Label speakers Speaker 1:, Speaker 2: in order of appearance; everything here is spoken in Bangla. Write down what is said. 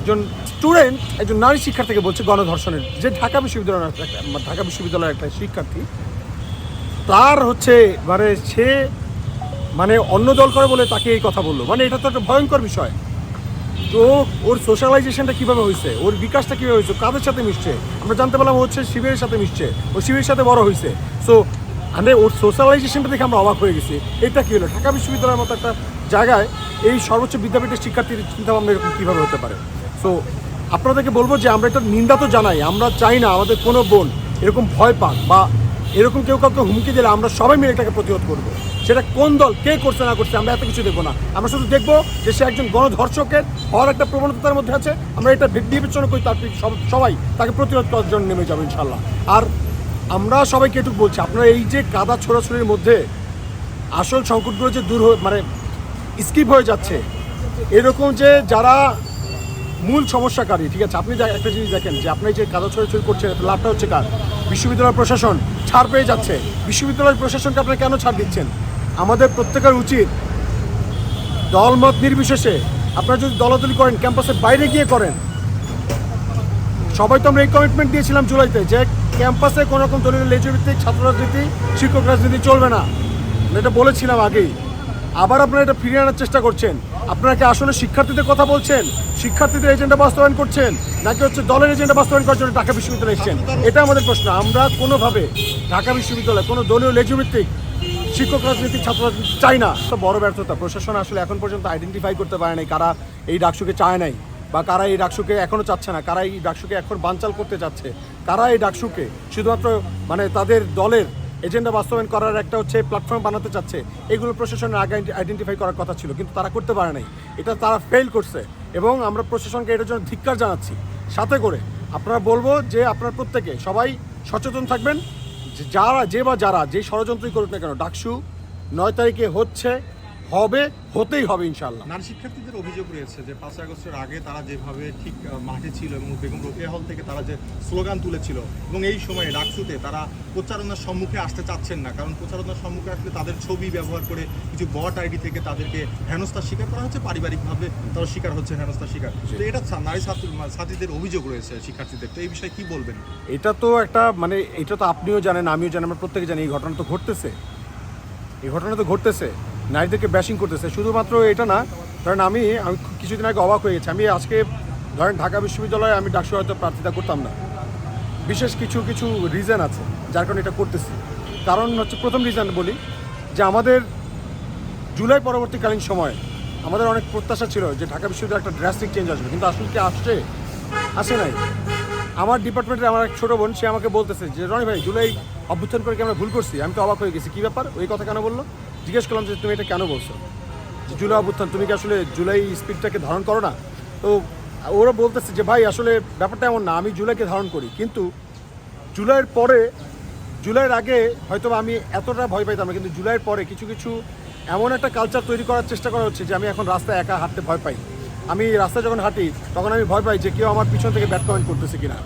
Speaker 1: একজন স্টুডেন্ট একজন নারী শিক্ষার্থীকে বলছে গণধর্ষণের। যে ঢাকা বিশ্ববিদ্যালয়ের ঢাকা বিশ্ববিদ্যালয়ের একটা শিক্ষার্থী, তার হচ্ছে মানে সে মানে অন্য দল করে বলে তাকে এই কথা বলল। মানে এটা তো একটা ভয়ঙ্কর বিষয়। তো ওর সোশ্যালাইজেশনটা কীভাবে হয়েছে ওর বিকাশটা কীভাবে হয়েছে কাদের সাথে মিশছে? আমরা জানতে পারলাম হচ্ছে শিবিরের সাথে মিশছে। ও শিবিরের সাথে বড় হয়েছে সো মানে ওর সোশ্যালাইজেশনটা দেখে আমরা অবাক হয়ে গেছি। এটা কি হলো? ঢাকা বিশ্ববিদ্যালয়ের মতো একটা জায়গায় এই সর্বোচ্চ বিদ্যাপীঠের শিক্ষার্থীর চিন্তাভাবনা এরকম কীভাবে হতে পারে? সো আপনাদেরকে বলব যে আমরা এটা নিন্দা তো জানাই, আমরা চাই না আমাদের কোনো বোন এরকম ভয় পাক বা এরকম কেউ কাউকে হুমকি দিলে আমরা সবাই মিলে এটাকে প্রতিরোধ করব। সেটা কোন দল, কে করছে, না করছে, আমরা এত কিছু দেখব না। আমরা শুধু দেখব যে সে একজন গণধর্ষকের হওয়ার একটা প্রবণতার মধ্যে আছে। আমরা এটা বিবেচনা করি, তার সব- সবাই তাকে প্রতিরোধ করার জন্য নেমে যাব ইনশাল্লাহ। আর আমরা সবাইকে এটুকু বলছি, আপনারা এই যে কাদা ছোড়াছড়ির মধ্যে আসল সংকটগুলো যে দূর হয়ে মানে স্কিপ হয়ে যাচ্ছে, এরকম যে যারা মূল সমস্যাকারী ঠিক আছে? আপনি একটা জিনিস দেখেন যে আপনি যে কাদা ছড়াছড়ি করছেন লাভটা হচ্ছে কার? বিশ্ববিদ্যালয় প্রশাসন ছাড় পেয়ে যাচ্ছে। বিশ্ববিদ্যালয় প্রশাসনকে আপনি কেন ছাড় দিচ্ছেন? আমাদের প্রত্যেকের উচিত দলমত নির্বিশেষে আপনারা যদি দলাদলি করেন, ক্যাম্পাসের বাইরে গিয়ে করেন। সবাই তো আমরা এই কমিটমেন্ট দিয়েছিলাম জুলাইতে যে ক্যাম্পাসে কোনো রকম দলীয় লেজভিত্তিক ছাত্র রাজনীতি, শিক্ষক রাজনীতি চলবে না। এটা বলেছিলাম আগেই। আবার আপনারা এটা ফিরিয়ে আনার চেষ্টা করছেন। আপনারা কি আসলে শিক্ষার্থীদের কথা বলছেন? শিক্ষার্থীদের এজেন্ডা বাস্তবায়ন করছেন? নাকি হচ্ছে দলের এজেন্ডা বাস্তবায়ন করার জন্য ঢাকা বিশ্ববিদ্যালয়ে এসেছেন? এটা আমাদের প্রশ্ন। আমরা কোনোভাবে ঢাকা বিশ্ববিদ্যালয়ে কোনো দলীয় লেজভিত্তিক শিক্ষক রাজনীতি ছাত্র রাজনীতি চাই না। তো বড় ব্যর্থতা। প্রশাসন আসলে এখন পর্যন্ত আইডেন্টিফাই করতে পারে নাই কারা এই ডাকসুকে চায় নাই বা কারা এই ডাকসুকে এখনও চাচ্ছে না, কারা এই ডাকসুকে এখন বানচাল করতে চাচ্ছে, কারা এই ডাকসুকে শুধুমাত্র মানে তাদের দলের এজেন্ডা বাস্তবায়ন করার একটা হচ্ছে প্ল্যাটফর্ম বানাতে চাচ্ছে, এগুলো প্রশাসনের আগে আইডেন্টিফাই করার কথা ছিল, কিন্তু তারা করতে পারে নাই। এটা তারা ফেল করছে এবং আমরা প্রশাসনকে এটার জন্য ধিক্কার জানাচ্ছি। সাথে করে আপনারা বলব যে আপনার প্রত্যেকে সবাই সচেতন থাকবেন যারা, যে বা যারা যে ষড়যন্ত্রই করুক না কেন, ডাকসু নয় তারিখে হচ্ছে হবে হতেই হবে ইনশাল্লাহ
Speaker 2: নারী শিক্ষার্থীদের অভিযোগ রয়েছে যে পাঁচ আগস্টের আগে তারা যেভাবে ঠিক মাঠে ছিল এবং বেগম রোকেয়া হল থেকে তারা যে স্লোগান তুলেছিল এবং এই সময়ে ডাকসুতে তারা প্রচারণার সম্মুখে আসতে চাচ্ছেন না। কারণ প্রচারণার সম্মুখে আসলে তাদের ছবি ব্যবহার করে কিছু বট আইডি থেকে তাদেরকে হেনস্থার শিকার করা হচ্ছে। পারিবারিকভাবে তারা শিকার হচ্ছে হেনস্থার শিকার। তো এটা নারী ছাত্র ছাত্রীদের অভিযোগ রয়েছে শিক্ষার্থীদের। তো এই বিষয়ে কি বলবেন?
Speaker 1: এটা তো একটা মানে এটা তো আপনিও জানেন আমিও জানি আমরা প্রত্যেকে জানি এই ঘটনা তো ঘটতেছে। এই ঘটনা তো ঘটতেছে। নারীদেরকে ব্যাশিং করতেছে। শুধুমাত্র এটা না কারণ আমি আমি কিছুদিন আগে অবাক হয়ে গেছি। আমি আজকে, ধরেন ঢাকা বিশ্ববিদ্যালয়ে আমি ডাকসু হয়তো প্রার্থিতা করতাম না। বিশেষ কিছু কিছু রিজন আছে, যার কারণে এটা করতেছি। কারণ হচ্ছে প্রথম রিজন বলি, যে আমাদের জুলাই পরবর্তীকালীন সময়ে আমাদের অনেক প্রত্যাশা ছিল যে ঢাকা বিশ্ববিদ্যালয়ে একটা ড্রাস্টিক চেঞ্জ আসবে। কিন্তু আসলে কি আসছে? আসে নাই। আমার ডিপার্টমেন্টের আমার এক ছোটো বোন, সে আমাকে বলতেছে যে, রনি ভাই, জুলাই অভ্যুত্থান করে কি আমরা ভুল করছি? আমি তো অবাক হয়ে গেছি। কী ব্যাপার? ওই কথা কেন বলল? জিজ্ঞেস করলাম যে তুমি এটা কেন বলছো? জুলাই অভ্যুত্থান, তুমি কি আসলে জুলাই স্পিডটাকে ধারণ করো না? তো ওরা বলতেছে যে, ভাই, আসলে ব্যাপারটা এমন না, আমি জুলাইকে ধারণ করি। কিন্তু জুলাইয়ের পরে, জুলাইয়ের আগে হয়তো আমি এতটা ভয় পাইতাম না, কিন্তু জুলাইয়ের পরে কিছু কিছু এমন একটা কালচার তৈরি করার চেষ্টা করা হচ্ছে যে, আমি এখন রাস্তায় একা হাঁটতে ভয় পাই। আমি রাস্তায় যখন হাঁটি, তখন আমি ভয় পাই যে, কেউ আমার পিছন থেকে ব্যাট কমেন্ট করতেছে কিনা।